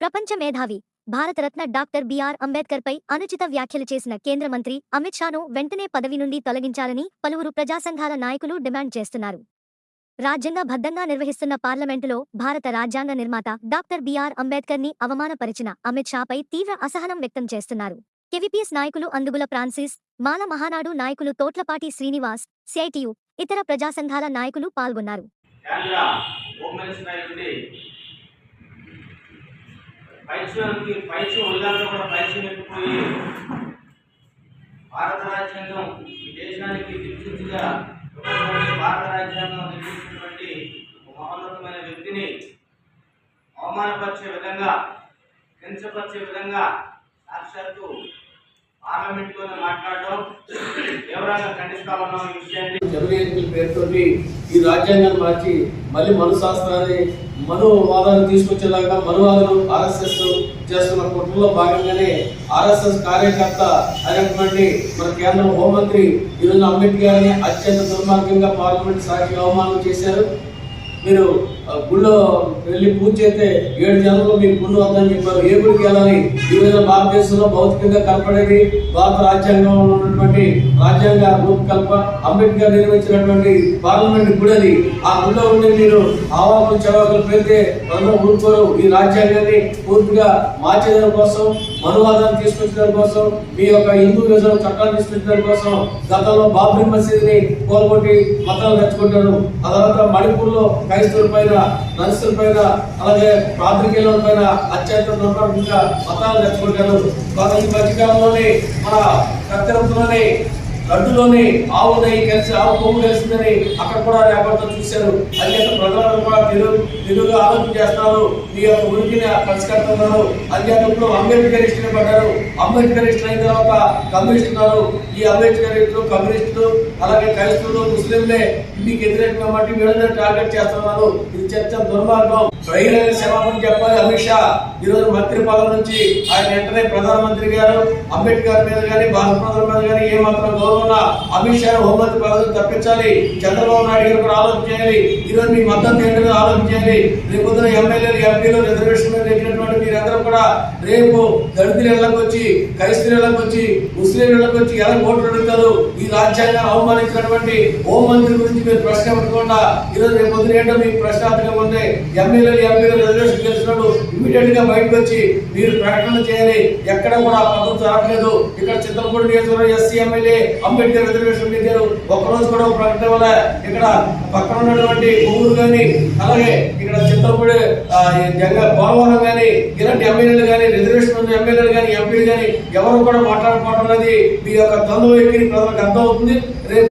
ప్రపంచ మేధావి Bharat Ratna doctor BR Ambedkar పై అనుచిత వ్యాఖ్యలు చేసిన కేంద్ర మంత్రి అమిత్ షాను వెంటనే పదవి నుండి తొలగించాలని పలువురు ప్రజాసంఘాల నాయకులు డిమాండ్ చేస్తున్నారు. రాజ్యాంగ బద్ధంగా నిర్వహిస్తున్న పార్లమెంటులో భారత రాజ్యాంగ నిర్మాత డాక్టర్ బిఆర్ అంబేద్కర్ని అవమానపరిచిన అమిత్ షాపై తీవ్ర అసహనం వ్యక్తం చేస్తున్నారు. కెవిపిఎస్ నాయకులు అందుగుల ఫ్రాన్సిస్ మాల మహానాడు నాయకులు తోట్లపాటి శ్రీనివాస్ సిఐటియు ఇతర ప్రజాసంఘాల నాయకులు పాల్గొన్నారు. కేంద్ర హోమ్ మినిస్టర్ ఉల్లంఘన కూడా పైచ్యం ఎక్కిపోయి భారత రాజ్యాంగం ఈ దేశానికి దిక్సూచిగా భారత రాజ్యాంగం నిర్మించినటువంటి మహోన్నతమైన వ్యక్తిని అవమానపరిచే విధంగా కించపరిచే విధంగా సాక్షాత్తు పార్లమెంట్లోనే మాట్లాడడం ఈ విషయాన్ని జనరల్ పేరుతోటి ఈ రాజ్యాంగాన్ని మార్చి మళ్ళీ మనుశాస్త్రాన్ని మనోవాదాన్ని తీసుకొచ్చేలాగా మనువాదులు ఆర్ఎస్ఎస్ చేస్తున్న కుట్రలో భాగంగానే ఆర్ఎస్ఎస్ కార్యకర్త అయినటువంటి మన కేంద్ర హోంమంత్రి ఈరోజు అంబేద్కర్ని అత్యంత దుర్మార్గంగా పార్లమెంట్ సాగి అవమానం చేశారు. మీరు గుళ్ళో వెళ్ళి పూజ చేస్తే ఏడు జనంలో మీకు గుళ్ళు వద్దని చెప్పారు. ఏ గుడికి వెళ్ళాలి? ఈ రోజున భారతదేశంలో భౌతికంగా కనపడేది భారత రాజ్యాంగంలో ఉన్నటువంటి రాజ్యాంగ రూపకల్ప అంబేద్కర్ నిర్మించినటువంటి పార్లమెంట్ గుడి అది ఆ గుడిలో ఉండి మీరు ఆవాకులు చవాకులు పెడితే అందరూ ఊరుకోరు. ఈ రాజ్యాంగాన్ని పూర్తిగా మార్చేదాని కోసం మనువాదాన్ని తీసుకొచ్చడం కోసం మీ యొక్క హిందూ విజయం చట్టాలు తీసుకొచ్చడం కోసం గతంలో బాబ్రీ మసీద్ని కోల్గొట్టి మతాలు తెచ్చుకుంటారు. ఆ తర్వాత మణిపూర్లో క్రైస్తవుల పైన నర్సుల పైన అలాగే పాత్రికేయుల పైన అత్యంత దుర్మార్గంగా మతాలు తెచ్చుకుంటారు. కానీ ఈ మధ్యకాలంలోనే మన కత్తెరంలోనే గడ్డులోనే ఆవు నెయ్యి కలిసి ఆవు కొమ్ము కలిసిందని అక్కడ కూడా రేపటితో చూశారు. అంచేత ప్రజలను కూడా తిరుగు ఆలోచన చేస్తున్నారు. మీ యొక్క ఉనికిని కలిసి కడుతున్నారు ఇప్పుడు అంబేద్కర్ ఇష్టం పడ్డారు. అంబేద్కర్ ఇష్టం అయిన తర్వాత కమ్యూనిస్టున్నారు ఈ అంబేద్కర్ కమ్యూనిస్టులు అలాగే క్రైస్తవులు ముస్లింలే మీకు వ్యతిరేకంగా బట్టి వీళ్ళందరూ టార్గెట్ చేస్తున్నారు. ఇది చర్చ దుర్మార్గం. బహిరంగ క్షమాపణ చెప్పాలి అమిత్ షా. ఈ రోజు మంత్రి పదవి నుంచి ఆయన వెంటనే ప్రధానమంత్రి గారు అంబేద్కర్ మీద కానీ భారత ప్రధాని మీద కానీ ఏ మాత్రం గౌరవం ఉన్న అమిత్ షా హోంమంత్రి పదవిని తప్పించాలి. చంద్రబాబు నాయుడు గారు కూడా ఆలోచన చేయాలి. ఈరోజు మీ మద్దతు ఏంటో ఆలోచన చేయాలి. రేపు పొద్దున ఎమ్మెల్యేలు ఎంపీలు రిజర్వేషన్ పెట్టినటువంటి మీరందరూ కూడా రేపు దళితుల ఇళ్ళకు వచ్చి క్రైస్తవుల ఇళ్ళకు వచ్చి ముస్లిం ఇళ్ళకు వచ్చి ఎలా ఓట్లు అడుగుతారు? ఈ రాజ్యాంగాన్ని అవమానించినటువంటి హోం మంత్రి గురించి మీరు ప్రశ్న పెట్టకుండా ఈరోజు రేపు పొద్దున ఏంటో మీకు ప్రశ్నార్థకంగా ఉంది. ఎమ్మెల్యేలు ఎంపీలు రిజర్వేషన్ చేసినప్పుడు ఇమీడియట్గా బయటకు వచ్చి మీరు ప్రకటన చేయాలి. ఎక్కడ కూడా ఆ పద్ధతి జరగలేదు ఇక్కడ చిత్తలపూడి నియోజకవర్గం ఎస్సీ ఎమ్మెల్యే అంబేద్కర్ రిజర్వేషన్ పెట్టారు ఒక్కరోజు కూడా ప్రకటన వల్ల ఇక్కడ పక్కన ఉన్నటువంటి ఊరు కానీ అలాగే ఇక్కడ చిత్తలపూడి ఆ, పోలవరం కానీ ఇలాంటి ఎమ్మెల్యేలు కానీ రిజర్వేషన్ ఉన్న ఎమ్మెల్యేలు కానీ ఎంపీలు కానీ ఎవరు కూడా మాట్లాడుకోవడం అనేది మీ యొక్క తొందర ఎక్కి ప్రజలకు అర్థం అవుతుంది రేపు